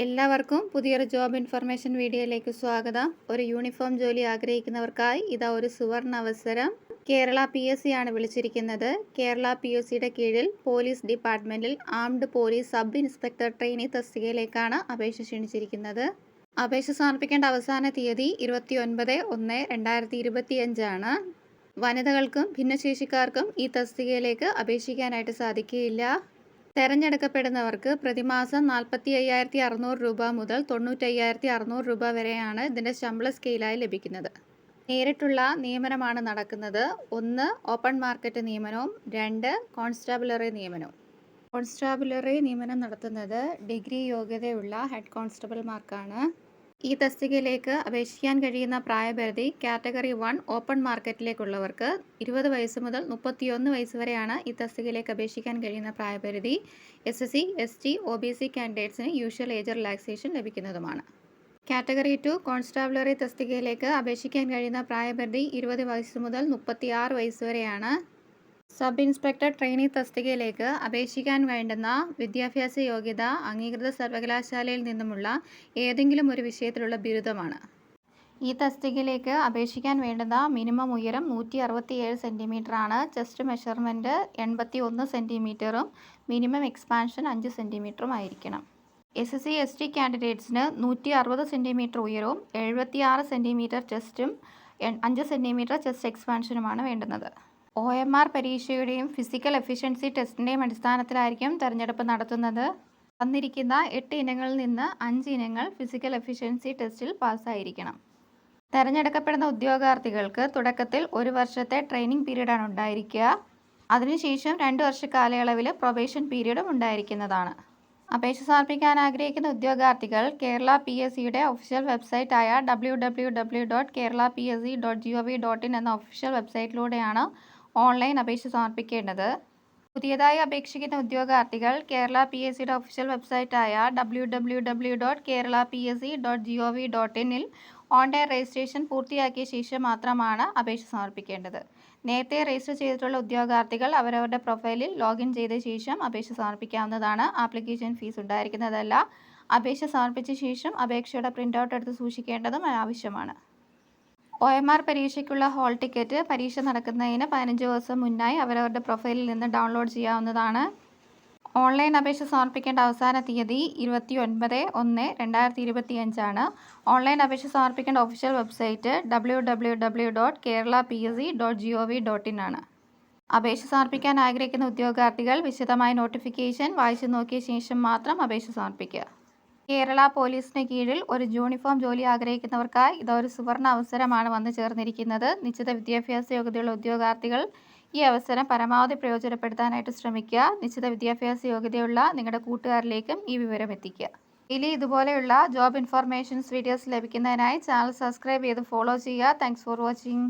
എല്ലാവർക്കും പുതിയൊരു job information വീഡിയോയിലേക്ക് സ്വാഗതം. ഒരു യൂണിഫോം ജോലി ആഗ്രഹിക്കുന്നവർക്കായി ഇതാ ഒരു സുവർണ അവസരം. കേരള പി എസ് സി ആണ് വിളിച്ചിരിക്കുന്നത്. കേരള പി എസ് സിയുടെ കീഴിൽ പോലീസ് ഡിപ്പാർട്ട്മെന്റിൽ armed police sub inspector trainee തസ്തികയിലേക്കാണ് അപേക്ഷ ക്ഷണിച്ചിരിക്കുന്നത്. അപേക്ഷ സമർപ്പിക്കേണ്ട അവസാന തീയതി ഇരുപത്തി ഒൻപത് ഒന്ന് രണ്ടായിരത്തി ഇരുപത്തിയഞ്ചാണ് വനിതകൾക്കും ഭിന്നശേഷിക്കാർക്കും ഈ തസ്തികയിലേക്ക് അപേക്ഷിക്കാനായിട്ട് സാധിക്കുകയില്ല. തെരഞ്ഞെടുക്കപ്പെടുന്നവർക്ക് പ്രതിമാസം നാൽപ്പത്തി അയ്യായിരത്തി അറുന്നൂറ് രൂപ മുതൽ തൊണ്ണൂറ്റയ്യായിരത്തി അറുന്നൂറ് രൂപ വരെയാണ് ഇതിന്റെ ശമ്പള സ്കെയിലായി ലഭിക്കുന്നത്. നേരിട്ടുള്ള നിയമനമാണ് നടക്കുന്നത്. ഒന്ന് ഓപ്പൺ മാർക്കറ്റ് നിയമനവും. രണ്ട് കോൺസ്റ്റാബുലറി നിയമനവും. കോൺസ്റ്റാബുലറി നിയമനം നടത്തുന്നത് ഡിഗ്രി യോഗ്യതയുള്ള ഹെഡ് കോൺസ്റ്റബിൾമാർക്കാണ് ഈ തസ്തികയിലേക്ക് അപേക്ഷിക്കാൻ കഴിയുന്ന പ്രായപരിധി കാറ്റഗറി വൺ ഓപ്പൺ മാർക്കറ്റിലേക്കുള്ളവർക്ക് ഇരുപത് വയസ്സ് മുതൽ മുപ്പത്തിയൊന്ന് വയസ്സ് വരെയാണ് ഈ തസ്തികയിലേക്ക് അപേക്ഷിക്കാൻ കഴിയുന്ന പ്രായപരിധി. S S C S T O B C കാൻഡിഡേറ്റ്സിന് usual age relaxation ലഭിക്കുന്നതുമാണ്. കാറ്റഗറി ടു കോൺസ്റ്റാബുലറി തസ്തികയിലേക്ക് അപേക്ഷിക്കാൻ കഴിയുന്ന പ്രായപരിധി ഇരുപത് വയസ്സ് മുതൽ മുപ്പത്തിയാറ് വയസ്സ് വരെയാണ്. സബ് ഇൻസ്പെക്ടർ ട്രെയിനി തസ്തികയിലേക്ക് അപേക്ഷിക്കാൻ വേണ്ടുന്ന വിദ്യാഭ്യാസ യോഗ്യത അംഗീകൃത സർവകലാശാലയിൽ നിന്നുമുള്ള ഏതെങ്കിലും ഒരു വിഷയത്തിലുള്ള ബിരുദമാണ്. ഈ തസ്തികയിലേക്ക് അപേക്ഷിക്കാൻ വേണ്ടുന്ന മിനിമം ഉയരം നൂറ്റി അറുപത്തിയേഴ് സെന്റിമീറ്റർ ആണ് ചെസ്റ്റ് മെഷർമെന്റ് എൺപത്തി ഒന്ന് സെന്റിമീറ്ററും മിനിമം എക്സ്പാൻഷൻ അഞ്ച് സെന്റിമീറ്ററും ആയിരിക്കണം. S S C S T കാൻഡിഡേറ്റ്സിന് നൂറ്റി അറുപത് സെന്റിമീറ്റർ ഉയരവും എഴുപത്തിയാറ് സെന്റിമീറ്റർ ചെസ്റ്റും അഞ്ച് സെന്റിമീറ്റർ ചെസ്റ്റ് എക്സ്പാൻഷനുമാണ് വേണ്ടുന്നത്. ഒ എം ആർ പരീക്ഷയുടെയും ഫിസിക്കൽ എഫിഷ്യൻസി ടെസ്റ്റിന്റെയും അടിസ്ഥാനത്തിലായിരിക്കും തിരഞ്ഞെടുപ്പ് നടത്തുന്നത്. തന്നിരിക്കുന്ന എട്ട് ഇനങ്ങളിൽ നിന്ന് അഞ്ച് ഇനങ്ങൾ ഫിസിക്കൽ എഫിഷ്യൻസി ടെസ്റ്റിൽ പാസ്സായിരിക്കണം. തിരഞ്ഞെടുക്കപ്പെടുന്ന ഉദ്യോഗാർത്ഥികൾക്ക് തുടക്കത്തിൽ ഒരു വർഷത്തെ ട്രെയിനിങ് പീരീഡാണ് ഉണ്ടായിരിക്കുക. അതിനുശേഷം രണ്ട് വർഷ കാലയളവിൽ പ്രൊബേഷൻ പീരീഡും ഉണ്ടായിരിക്കുന്നതാണ്. അപേക്ഷ സമർപ്പിക്കാൻ ആഗ്രഹിക്കുന്ന ഉദ്യോഗാർത്ഥികൾ കേരള പി എസ് സിയുടെ official വെബ്സൈറ്റായ W W W dot Kerala P S C dot G O V dot in എന്ന ഒഫീഷ്യൽ വെബ്സൈറ്റിലൂടെയാണ് ഓൺലൈൻ അപേക്ഷ സമർപ്പിക്കേണ്ടത്. പുതിയതായി അപേക്ഷിക്കുന്ന ഉദ്യോഗാർത്ഥികൾ കേരള പി എസ് സിയുടെ official വെബ്സൈറ്റായ W W W dot Kerala P S C dot G O V dot ഇനിൽ online registration പൂർത്തിയാക്കിയ ശേഷം മാത്രമാണ് അപേക്ഷ സമർപ്പിക്കേണ്ടത്. നേരത്തെ രജിസ്റ്റർ ചെയ്തിട്ടുള്ള ഉദ്യോഗാർത്ഥികൾ അവരവരുടെ പ്രൊഫൈലിൽ ലോഗിൻ ചെയ്ത ശേഷം അപേക്ഷ സമർപ്പിക്കാവുന്നതാണ്. Application fees ഉണ്ടായിരിക്കുന്നതല്ല. അപേക്ഷ സമർപ്പിച്ച ശേഷം അപേക്ഷയുടെ പ്രിന്റ് ഔട്ട് എടുത്ത് സൂക്ഷിക്കേണ്ടതും ആവശ്യമാണ്. ഒ എം ആർ പരീക്ഷയ്ക്കുള്ള ഹോൾ ടിക്കറ്റ് പരീക്ഷ നടക്കുന്നതിന് പതിനഞ്ച് ദിവസം മുന്നായി അവരവരുടെ പ്രൊഫൈലിൽ നിന്ന് ഡൗൺലോഡ് ചെയ്യാവുന്നതാണ്. ഓൺലൈൻ അപേക്ഷ സമർപ്പിക്കേണ്ട അവസാന തീയതി ഇരുപത്തി ഒൻപത് ഒന്ന് രണ്ടായിരത്തി ഇരുപത്തി അഞ്ചാണ് ഓൺലൈൻ അപേക്ഷ സമർപ്പിക്കേണ്ട official website W W W dot Kerala P S C dot G O V dot in ആണ്. അപേക്ഷ സമർപ്പിക്കാൻ ആഗ്രഹിക്കുന്ന ഉദ്യോഗാർത്ഥികൾ വിശദമായ നോട്ടിഫിക്കേഷൻ വായിച്ചു നോക്കിയ ശേഷം മാത്രം അപേക്ഷ സമർപ്പിക്കുക. കേരള പോലീസിന് കീഴിൽ ഒരു യൂണിഫോം ജോലി ആഗ്രഹിക്കുന്നവർക്കായി ഇതൊരു സുവർണ അവസരമാണ് വന്നു ചേർന്നിരിക്കുന്നത്. നിശ്ചിത വിദ്യാഭ്യാസ യോഗ്യതയുള്ള ഉദ്യോഗാർത്ഥികൾ ഈ അവസരം പരമാവധി പ്രയോജനപ്പെടുത്താനായിട്ട് ശ്രമിക്കുക. നിശ്ചിത വിദ്യാഭ്യാസ യോഗ്യതയുള്ള നിങ്ങളുടെ കൂട്ടുകാരിലേക്കും ഈ വിവരം എത്തിക്കുക. ഇനി ഇതുപോലെയുള്ള ജോബ് ഇൻഫർമേഷൻസ് വീഡിയോസ് ലഭിക്കുന്നതിനായി ചാനൽ സബ്സ്ക്രൈബ് ചെയ്ത് ഫോളോ ചെയ്യുക. Thanks for watching.